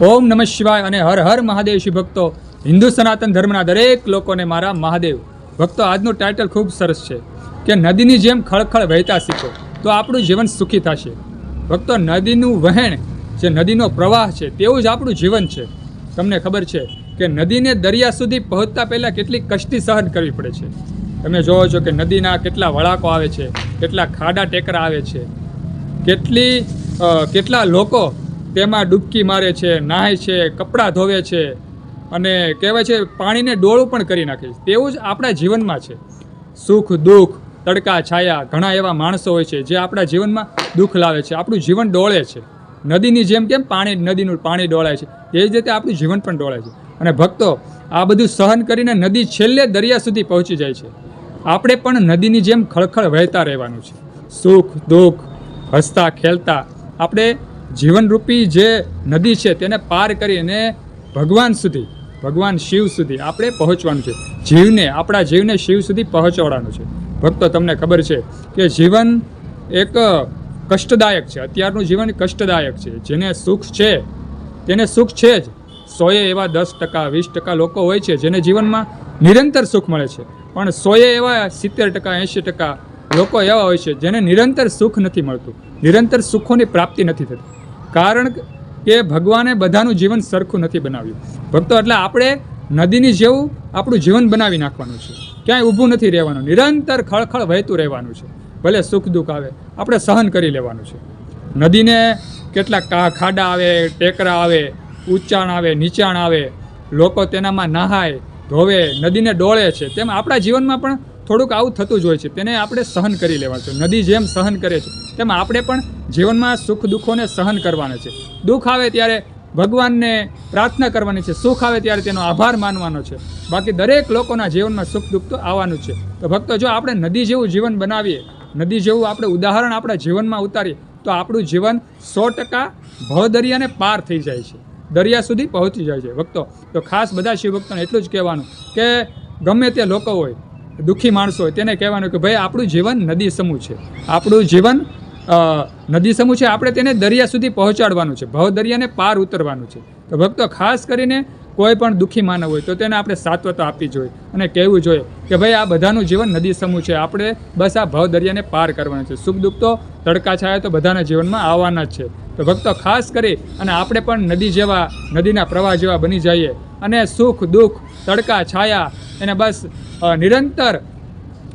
ઓમ નમઃ શિવાય અને હર હર મહાદેવ શિવ ભક્તો, હિન્દુ સનાતન ધર્મના દરેક લોકોને મારા મહાદેવ. ભક્તો, આજનું ટાઇટલ ખૂબ સરસ છે કે નદીની જેમ ખળખળ વહેતા શીખો, તો આપણું જીવન સુખી થશે. ભક્તો, નદીનું વહેણ જે નદીનો પ્રવાહ છે, તેવું જ આપણું જીવન છે. તમને ખબર છે કે નદીને દરિયા સુધી પહોંચતા પહેલાં કેટલી કષ્ટી સહન કરવી પડે છે. તમે જોવો છો કે નદીના કેટલા વળાકો આવે છે, કેટલા ખાડા ટેકરા આવે છે. કેટલી કેટલા લોકો તેમાં ડૂબકી મારે છે નાહે છે, કપડાં ધોવે છે અને કહેવાય છે પાણીને ડોળું પણ કરી નાખે છે. તેવું જ આપણા જીવનમાં છે. સુખ, દુઃખ, તડકા, છાયા ઘણા એવા માણસો હોય છે જે આપણા જીવનમાં દુઃખ લાવે છે. આપણું જીવન ડોળે છે. નદીની જેમ કેમ પાણી, નદીનું પાણી ડોળાય છે. એ જ રીતે આપણું જીવન પણ ડોળાય છે. અને ભક્તો, આ બધું સહન કરીને નદી છેલ્લે દરિયા સુધી પહોંચી જાય છે. આપણે પણ નદીની જેમ ખળખળ વહેતા રહેવાનું છે. સુખ, દુઃખ, હસતા, ખેલતા આપણે જીવનરૂપી જે નદી છે તેને પાર કરીને ભગવાન સુધી, ભગવાન શિવ સુધી આપણે પહોંચવાનું છે. જીવને, આપણા જીવને શિવ સુધી પહોંચાડવાનું છે. ભક્તો, તમને ખબર છે કે જીવન એક કષ્ટદાયક છે. અત્યારનું જીવન કષ્ટદાયક છે. જેને સુખ છે, તેને સુખ છે જ. સોએ એવા દસ ટકા, વીસ ટકા લોકો હોય છે જેને જીવનમાં નિરંતર સુખ મળે છે. પણ સોએ એવા સિત્તેર ટકા, એંશી ટકા લોકો એવા હોય છે જેને નિરંતર સુખ નથી મળતું. નિરંતર સુખોની પ્રાપ્તિ નથી થતી. કારણ કે ભગવાને બધાનું જીવન સરખું નથી બનાવ્યું. ભક્તો, એટલે આપણે નદીની જેવું આપણું જીવન બનાવી નાખવાનું છે. ક્યાંય ઊભું નથી રહેવાનું. નિરંતર ખળખળ વહેતું રહેવાનું છે. ભલે સુખ દુઃખ આવે, આપણે સહન કરી લેવાનું છે. નદીને કેટલા ખાડા આવે, ટેકરા આવે, ઊંચાણ આવે, નીચાણ આવે, લોકો તેનામાં નહાય, ધોવે, નદીને ડોળે છે. તેમ આપણા જીવનમાં પણ થોડુંક આવું થતું જ હોય છે. તેને આપણે સહન કરી લેવાનું છે. નદી જેમ સહન કરે છે, તેમ આપણે પણ જીવનમાં સુખ દુઃખોને સહન કરવાના છે. દુઃખ આવે ત્યારે ભગવાનને પ્રાર્થના કરવાની છે. સુખ આવે ત્યારે તેનો આભાર માનવાનો છે. બાકી દરેક લોકોના જીવનમાં સુખ દુઃખ તો આવવાનું છે. તો ભક્તો, જો આપણે નદી જેવું જીવન બનાવીએ, નદી જેવું આપણે ઉદાહરણ આપણા જીવનમાં ઉતારીએ, તો આપણું જીવન સો ટકા ભવદરિયાને પાર થઈ જાય છે. દરિયા સુધી પહોંચી જાય છે. ભક્તો, તો ખાસ બધા શિવ ભક્તોને એટલું જ કહેવાનું કે ગમે તે લોકો હોય, દુઃખી માણસો હોય, તેને કહેવાનું કે ભાઈ, આપણું જીવન નદી સમૂહ છે. આપણું જીવન નદી સમૂહ છે, આપણે તેને દરિયા સુધી પહોંચાડવાનું છે. ભવ દરિયાને પાર ઉતરવાનું છે. તો ભક્તો, ખાસ કરીને કોઈ પણ દુઃખી માનવ હોય, તો તેને આપણે સાત્વતા આપવી જોઈએ અને કહેવું જોઈએ કે ભાઈ, આ બધાનું જીવન નદી સમૂહ છે. આપણે બસ આ ભવ દરિયાને પાર કરવાનું છે. સુખ દુઃખ તો તડકા છાયા તો બધાના જીવનમાં આવવાના જ છે. તો ભક્તો, ખાસ કરી અને આપણે પણ નદી જેવા, નદીના પ્રવાહ જેવા બની જઈએ અને સુખ, દુઃખ, તડકા, છાયા, એને બસ નિરંતર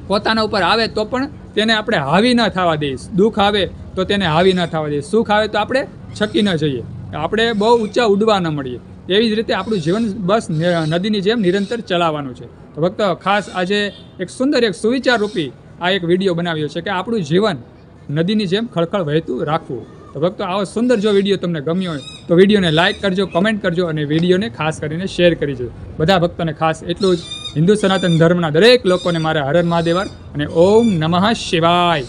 પોતાના ઉપર આવે તો પણ તેને આપણે હાવી ન થવા દઈશ. દુઃખ આવે તો તેને હાવી ન થવા દઈશ. સુખ આવે તો આપણે છકી ન જઈએ. આપણે બહુ ઊંચા ઉડવા ન મળીએ. એવી જ રીતે આપણું જીવન બસ નદીની જેમ નિરંતર ચલાવવાનું છે. તો ભક્તો, ખાસ આજે એક સુંદર, એક સુવિચાર રૂપી આ એક વીડિયો બનાવ્યો છે કે આપણું જીવન નદીની જેમ ખળખળ વહેતું રાખવું. તો ભક્તો, આવો સુંદર જો વીડિયો તમને ગમ્યો હોય તો વિડીયોને લાઇક કરજો કમેન્ટ કરજો અને વિડીયોને ખાસ કરીને શેર કરી દેજો. બધા ભક્તોને ખાસ એટલું જ. હિન્દુ સનાતન ધર્મના દરેક લોકોને મારા હરર મહાદેવર અને ઓમ નમઃ શિવાય.